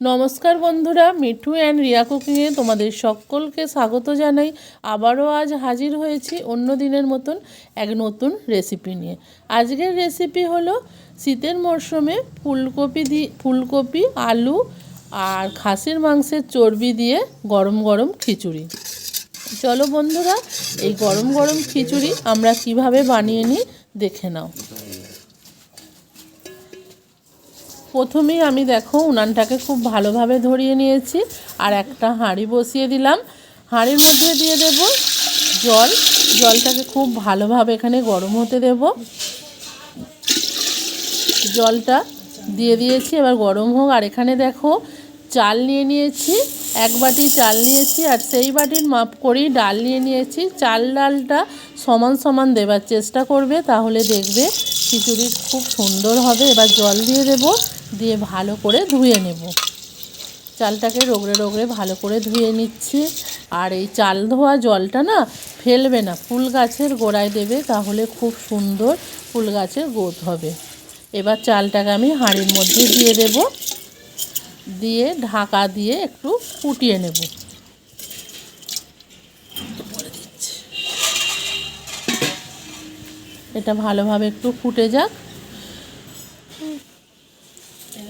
নমস্কার বন্ধুরা, মিঠু অ্যান্ড রিয়া কুকিংয়ে তোমাদের সকলকে স্বাগত জানাই। আবারও আজ হাজির হয়েছি অন্য দিনের মতন এক নতুন রেসিপি নিয়ে। আজকের রেসিপি হলো শীতের মরশুমে ফুলকপি দিয়ে ফুলকপি, আলু আর খাসির মাংসের চর্বি দিয়ে গরম গরম খিচুড়ি। চলো বন্ধুরা, এই গরম গরম খিচুড়ি আমরা কীভাবে বানিয়ে নিই দেখে নাও। প্রথমেই আমি দেখো উনানটাকে খুব ভালোভাবে ধরিয়ে নিয়েছি আর একটা হাঁড়ি বসিয়ে দিলাম। হাঁড়ির মধ্যে দিয়ে দেব জল। জলটাকে খুব ভালোভাবে এখানে গরম হতে দেব। জলটা দিয়ে দিয়েছি, এবার গরম হোক। আর এখানে দেখো চাল নিয়ে নিয়েছি, এক বাটি চাল নিয়েছি আর সেই বাটির মাপ করেই ডাল নিয়ে নিয়েছি। চাল ডালটা সমান সমান দেবার চেষ্টা করবে, তাহলে দেখবে খিচুড়ি খুব সুন্দর হবে। এবার জল দিয়ে দেব। দিয়ে ভালো করে ধুয়ে নেব। চালটাকে রোগড়ে রোগড়ে ভালো করে ধুয়ে নিচ্ছি। আর এই চাল ধোয়া জলটা না ফেলবে না, ফুল গাছের গোড়ায় দেবে, তাহলে খুব সুন্দর ফুল গাছের গোত হবে। এবার চালটাকে আমি হাঁড়ির মধ্যে দিয়ে দেব। দিয়ে ঢাকা দিয়ে একটু ফুটিয়ে নেব। এটা ভালোভাবে একটু ফুটে যাক।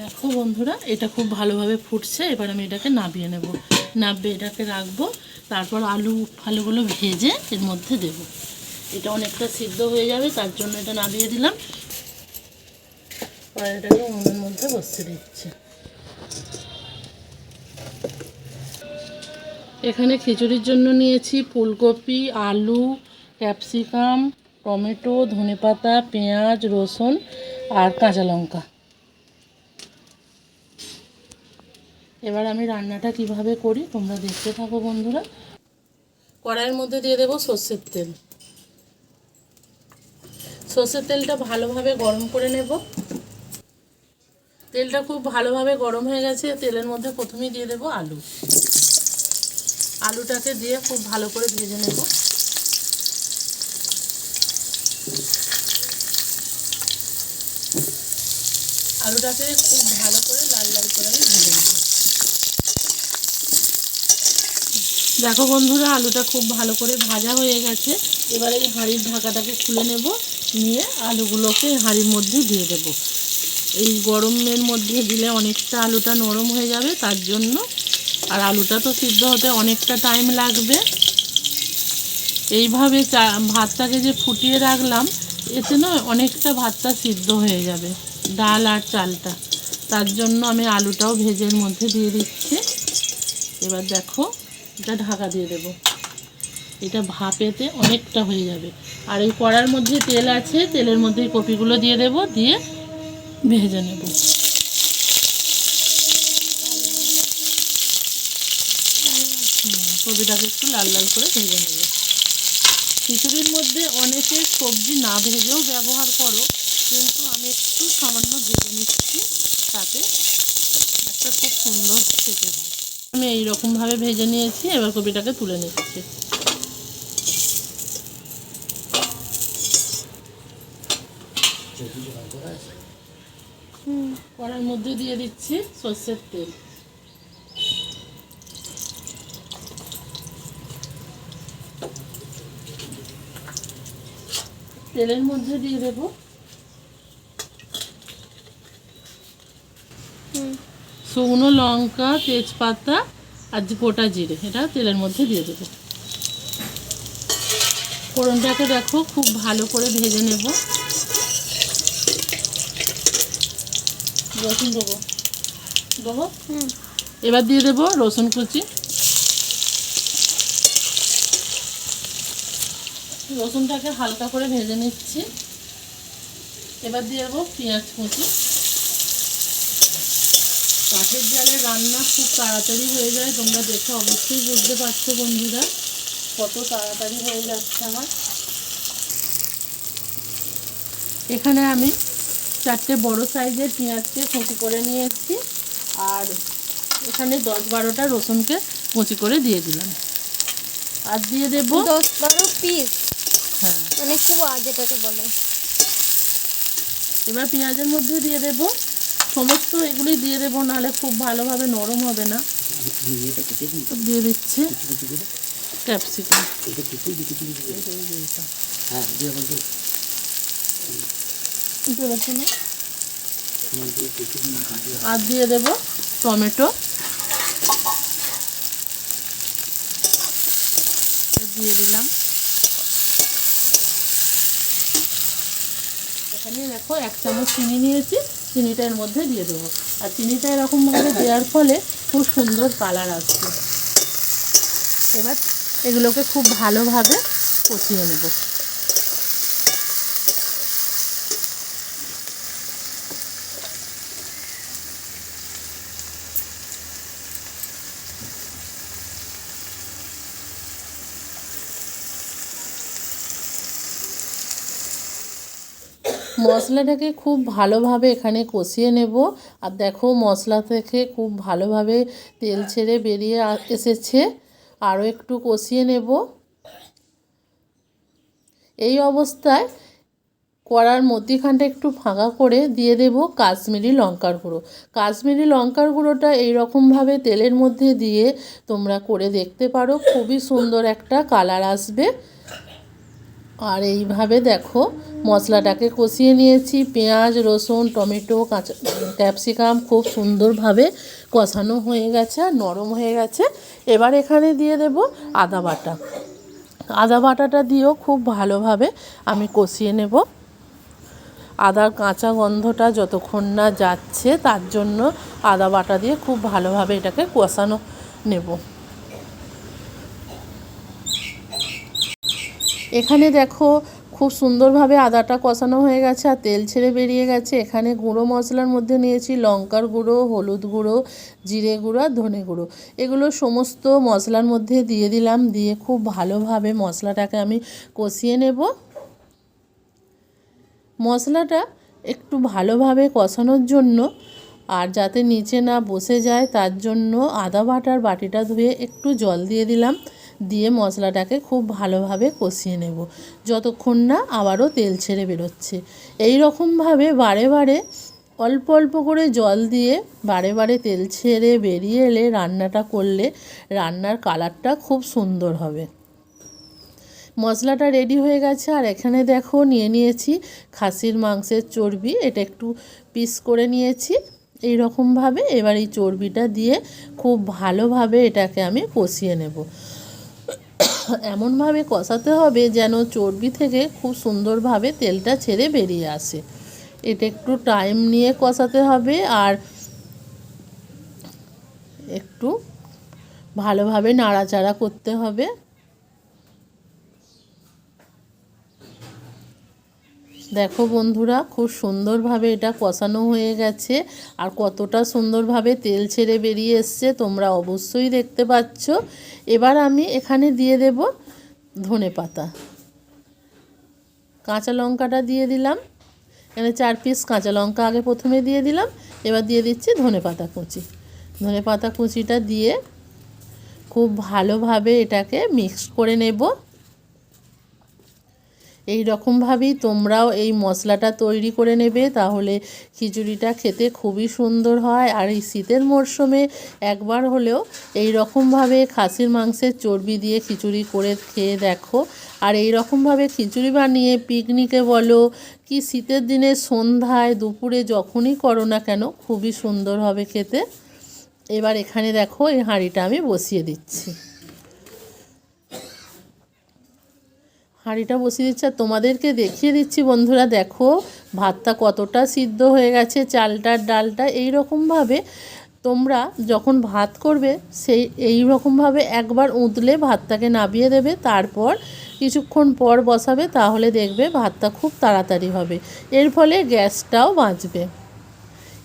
দেখো বন্ধুরা, এটা খুব ভালোভাবে ফুটছে, এবার আমি এটাকে নাবিয়ে নেব। নাবিয়ে এটাকে রাখব, তারপর আলু ফালুগুলো ভেজে এর মধ্যে দেব। এটা অনেকটা সিদ্ধ হয়ে যাবে, তার জন্য এটা নাবিয়ে দিলাম। আর এটাকে উনুনের মধ্যে বসতে দিচ্ছে। এখানে খিচুড়ির জন্য নিয়েছি ফুলকপি, আলু, ক্যাপসিকাম, টমেটো, ধনেপাতা, পেঁয়াজ, রসুন আর কাঁচা লঙ্কা। এবার আমি রান্নাটা কীভাবে করি তোমরা দেখতে থাকো বন্ধুরা। কড়াইয়ের মধ্যে দিয়ে দেবো সর্ষের তেল। সর্ষের তেলটা ভালোভাবে গরম করে নেব। তেলটা খুব ভালোভাবে গরম হয়ে গেছে, তেলের মধ্যে প্রথমেই দিয়ে দেবো আলু। আলুটাকে দিয়ে খুব ভালো করে ভেজে নেব। আলুটাকে খুব ভালো করে লাল লাল করে আমি ভেজে নেব। দেখো বন্ধুরা, আলুটা খুব ভালো করে ভাজা হয়ে গেছে। এবার এই হাঁড়ির ঢাকাটাকে খুলে নেব, নিয়ে আলুগুলোকে হাঁড়ির মধ্যে দিয়ে দেব। এই গরমের মধ্যে দিলে অনেকটা আলুটা নরম হয়ে যাবে, তার জন্য। আর আলুটা তো সিদ্ধ হতে অনেকটা টাইম লাগবে। এইভাবে ভাতটাকে যে ফুটিয়ে রাখলাম, এতে না অনেকটা ভাতটা সিদ্ধ হয়ে যাবে, ডাল আর চালটা। তার জন্য আমি আলুটাও ভেজের মধ্যে দিয়ে দিচ্ছি। এবার দেখো এটা ঢাকা দিয়ে দেব। এটা ভাপেতে অনেকটা হয়ে যাবে। আর এই কড়ার মধ্যে তেল আছে, তেলের মধ্যে কপিগুলো দিয়ে দেব, দিয়ে ভেজে নেব। কপিটাকে একটু লাল লাল করে ভেজে নেব। খিচুড়ির মধ্যে অনেকে সবজি না ভেজেও ব্যবহার করো, কিন্তু আমি একটু সামান্য ভেজে নিচ্ছি, তাতে একটা খুব সুন্দর খেতে হয়। আমি এইরকমভাবে ভেজে নিয়েছি এবার কপিটাকে তুলে নিচ্ছি। কড়ার মধ্যে দিয়ে দিচ্ছি সর্ষের তেল। তেলের মধ্যে দিয়ে দেব শুকনো লঙ্কা তেজপাতা আর গোটা জিরে এটা তেলের মধ্যে দিয়ে দেবো। ফোড়নটাকে দেখো খুব ভালো করে ভেজে নেব। রসুন দেবো। দেবো? এবার দিয়ে দেবো রসুন কুচি। রসুনটাকে হালকা করে ভেজে নিচ্ছি। এবার দিয়ে দেবো পেঁয়াজ কুচি। কাঠের জালে রান্না খুব তাড়াতাড়ি হয়ে যায় তোমরা দেখে অবশ্যই বুঝতে পারছ বন্ধুরা কত তাড়াতাড়ি হয়ে যাচ্ছে আমার। এখানে আমি চারটে বড় সাইজের পেঁয়াজকে কুচি করে নিয়ে এসেছি আর এখানে দশ বারোটা রসুনকে কুচি করে দিয়ে দিলাম। আর দিয়ে দেবো দশ বারো পিস হ্যাঁ। মানে খুব যেটাকে বলে। এবার পেঁয়াজের মধ্যে দিয়ে দেব সমস্ত এগুলি দিয়ে দেবো, নাহলে খুব ভালোভাবে নরম হবে না। দিয়ে দিচ্ছি ক্যাপসিকাম। হ্যাঁ আর দিয়ে দেব টমেটো। দিয়ে দিলাম। এখানে দেখো এক চামচ চিনি নিয়েছি। চিনিটা এর মধ্যে দিয়ে দেবো। আর চিনিটা এরকমভাবে দেওয়ার ফলে খুব সুন্দর কালার আসবে। এবার এগুলোকে খুব ভালোভাবে কষিয়ে নেব। মশলাটাকে খুব ভালোভাবে এখানে কষিয়ে নেব। আর দেখো মশলা থেকে খুব ভালোভাবে তেল ছেড়ে বেরিয়ে এসেছে। আরও একটু কষিয়ে নেব। এই অবস্থায় কড়ার মধ্যিখানটা একটু ফাঁকা করে দিয়ে দেব কাশ্মীরি লঙ্কার গুঁড়ো। কাশ্মীরি লঙ্কার গুঁড়োটা এইরকমভাবে তেলের মধ্যে দিয়ে তোমরা করে দেখতে পারো। খুবই সুন্দর একটা কালার আসবে। আর এইভাবে দেখো মশলাটাকে কষিয়ে নিয়েছি, পেঁয়াজ, রসুন, টমেটো, কাঁচা, ক্যাপসিকাম খুব সুন্দরভাবে কষানো হয়ে গেছে আর নরম হয়ে গেছে। এবার এখানে দিয়ে দেব আদা বাটা। আদা বাটাটা দিয়েও খুব ভালোভাবে আমি কষিয়ে নেব। আদার কাঁচা গন্ধটা যতক্ষণ না যাচ্ছে, তার জন্য আদা বাটা দিয়ে খুব ভালোভাবে এটাকে কষানো নেব। এখানে দেখো খুব সুন্দরভাবে আদাটা কষানো হয়ে গেছে আর তেল ছেড়ে বেরিয়ে গেছে। এখানে গুঁড়ো মশলার মধ্যে নিয়েছি লঙ্কার গুঁড়ো, হলুদ গুঁড়ো, জিরে গুঁড়ো আর ধনে গুঁড়ো। এগুলো সমস্ত মশলার মধ্যে দিয়ে দিলাম, দিয়ে খুব ভালোভাবে মশলাটাকে আমি কষিয়ে নেব। মশলাটা একটু ভালোভাবে কষানোর জন্য আর যাতে নিচে না বসে যায়, তার জন্য আদা বাটার বাটিটা ধুয়ে একটু জল দিয়ে দিলাম। দিয়ে মশলাটাকে খুব ভালোভাবে কষিয়ে নেব। যতক্ষণ না আবারও তেল ছেড়ে বেরোচ্ছে। এই রকমভাবে বারে বারে অল্প অল্প করে জল দিয়ে বারে বারে তেল ছেড়ে বেরিয়ে এলে রান্নাটা করলে রান্নার কালারটা খুব সুন্দর হবে। মশলাটা রেডি হয়ে গেছে। আর এখানে দেখো নিয়ে নিয়েছি খাসির মাংসের চর্বি। এটা একটু পিস করে নিয়েছি। এই রকমভাবে এবার এই চর্বিটা দিয়ে খুব ভালোভাবে এটাকে আমি কষিয়ে নেব। এমনভাবে কষাতে হবে যেন চর্বি থেকে খুব সুন্দরভাবে তেলটা ছেড়ে বেরিয়ে আসে। এটা একটু টাইম নিয়ে কষাতে হবে আর একটু ভালোভাবে নাড়াচাড়া করতে হবে। দেখো বন্ধুরা, খুব সুন্দরভাবে এটা কষানো হয়ে গেছে আর কতটা সুন্দরভাবে তেল ছেড়ে বেরিয়ে এসছে তোমরা অবশ্যই দেখতে পাচ্ছ। এবার আমি এখানে দিয়ে দেব ধনে পাতা। কাঁচা লঙ্কাটা দিয়ে দিলাম। এখানে চার পিস কাঁচা লঙ্কা আগে প্রথমে দিয়ে দিলাম, এবার দিয়ে দিচ্ছি ধনে পাতা কুচি। ধনে পাতা কুচিটা দিয়ে খুব ভালোভাবে এটাকে মিক্স করে নেব। এই রকমভাবেই তোমরাও এই মশলাটা তৈরি করে নেবে, তাহলে খিচুড়িটা খেতে খুবই সুন্দর হয়। আর এই শীতের মরশুমে একবার হলেও এই রকমভাবে খাসির মাংসের চর্বি দিয়ে খিচুড়ি করে খেয়ে দেখো। আর এই রকমভাবে খিচুড়ি বানিয়ে পিকনিকে বলো কি শীতের দিনে সন্ধ্যায় দুপুরে যখনই করো না কেন, খুবই সুন্দর হবে খেতে। এবার এখানে দেখো এই হাঁড়িটা আমি বসিয়ে দিচ্ছি। হাঁড়িটা বসিয়ে দিচ্ছি। আর তোমাদেরকে দেখিয়ে দিচ্ছি বন্ধুরা, দেখো, ভাতটা কতটা সিদ্ধ হয়ে গেছে, চালটার ডালটা এই রকমভাবে তোমরা যখন ভাত করবে, সেই এই রকমভাবে একবার উঁতলে ভাতটাকে নাবিয়ে দেবে, তারপর কিছুক্ষণ পর বসাবে, তাহলে দেখবে ভাতটা খুব তাড়াতাড়ি হবে। এর ফলে গ্যাসটাও বাঁচবে।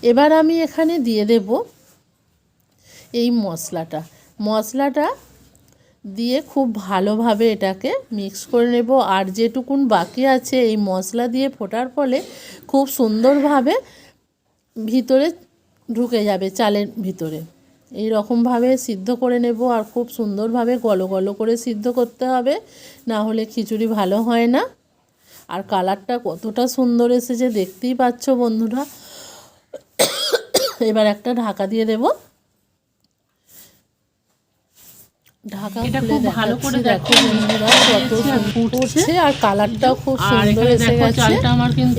এবার আমি এখানে দিয়ে দেব এই মশলাটা। মশলাটা দিয়ে খুব ভালোভাবে এটাকে মিক্স করে নেব। আর যেটুকুন বাকি আছে, এই মশলা দিয়ে ফোটার ফলে খুব সুন্দরভাবে ভিতরে ঢুকে যাবে চালের ভিতরে। এই রকমভাবে সিদ্ধ করে নেব আর খুব সুন্দরভাবে গলো গলো করে সিদ্ধ করতে হবে, না হলে খিচুড়ি ভালো হয় না। আর কালারটা কতটা সুন্দর এসেছে, দেখতেই পাচ্ছ বন্ধুরা। এবার একটা ঢাকা দিয়ে দেব। ঢাকা খুলে দেখাচ্ছি, দেখো বন্ধুরা কত ফুটছে আর কালারটাও খুব সুন্দর এসে গেছে।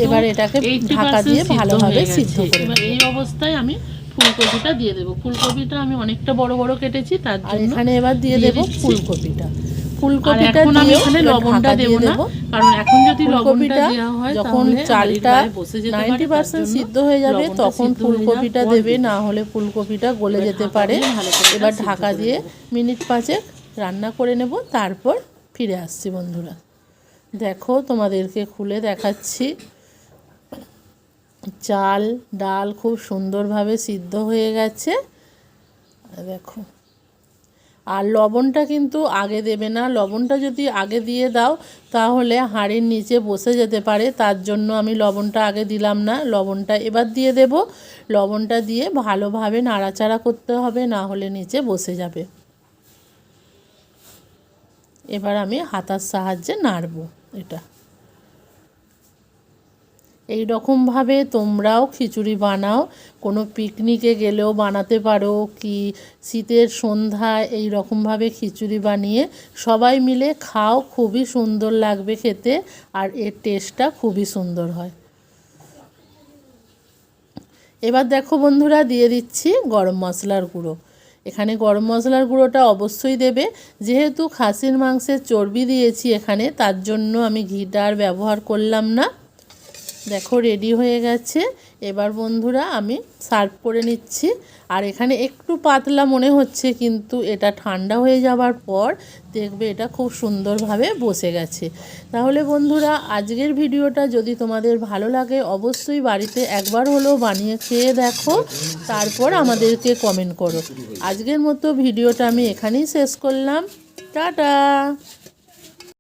এবার এটাকে 80% ঢাকা দিয়ে ভালোভাবে সিদ্ধ করে এবার এই অবস্থায় আমি ফুলকপিটা দিয়ে দেবো। ফুলকপিটা আমি অনেকটা বড় বড় কেটেছি তার জন্য এখানে এবার দিয়ে দেবো ফুলকপিটা। ফুলকপিটা আমি এখানে লবণটা দেব না কারণ এখন যদি লবণটা দেওয়া হয় যখন চালটা হাঁড়ির গায়ে বসে যেতে পারে, নাইনটি তার পার্সেন্ট সিদ্ধ হয়ে যাবে তখন ফুলকপিটা দেবে না হলে ফুলকপিটা গলে যেতে পারে। এবার ঢাকা দিয়ে মিনিট পাঁচেক রান্না করে নেব তারপর ফিরে আসছি বন্ধুরা। দেখো তোমাদেরকে খুলে দেখাচ্ছি। চাল ডাল খুব সুন্দরভাবে সিদ্ধ হয়ে গেছে। দেখো আর লবণটা কিন্তু আগে দেবে না। লবণটা যদি আগে দিয়ে দাও, তাহলে হাঁড়ির নিচে বসে যেতে পারে। তার জন্য আমি লবণটা আগে দিলাম না। লবণটা এবার দিয়ে দেব। লবণটা দিয়ে ভালোভাবে নাড়াচাড়া করতে হবে, না হলে নিচে বসে যাবে। এবার আমি হাতার সাহায্যে নাড়ব এটা। এই রকমভাবে তোমরাও খিচুড়ি বানাও। কোনো পিকনিকে গেলেও বানাতে পারো কি শীতের সন্ধ্যায় এই রকমভাবে খিচুড়ি বানিয়ে সবাই মিলে খাও, খুবই সুন্দর লাগবে খেতে আর এর টেস্টটা খুবই সুন্দর হয়। এবার দেখো বন্ধুরা, দিয়ে দিচ্ছি গরম মশলার গুঁড়ো। এখানে গরম মশলার গুঁড়োটা অবশ্যই দেবে। যেহেতু খাসির মাংসের চর্বি দিয়েছি এখানে, তার জন্য আমি ঘিটা আর ব্যবহার করলাম না। দেখো রেডি হয়ে গেছে। এবার বন্ধুরা, আমি সার্ভ করে নিচ্ছি। আর এখানে একটু পাতলা মনে হচ্ছে, কিন্তু এটা ঠান্ডা হয়ে যাবার পর দেখবে এটা খুব সুন্দরভাবে বসে গেছে। তাহলে বন্ধুরা, আজকের ভিডিওটা যদি তোমাদের ভালো লাগে, অবশ্যই বাড়িতে একবার হলেও বানিয়ে খেয়ে দেখো, তারপর আমাদেরকে কমেন্ট করো। আজকের মতো ভিডিওটা আমি এখানেই শেষ করলাম। টাটা!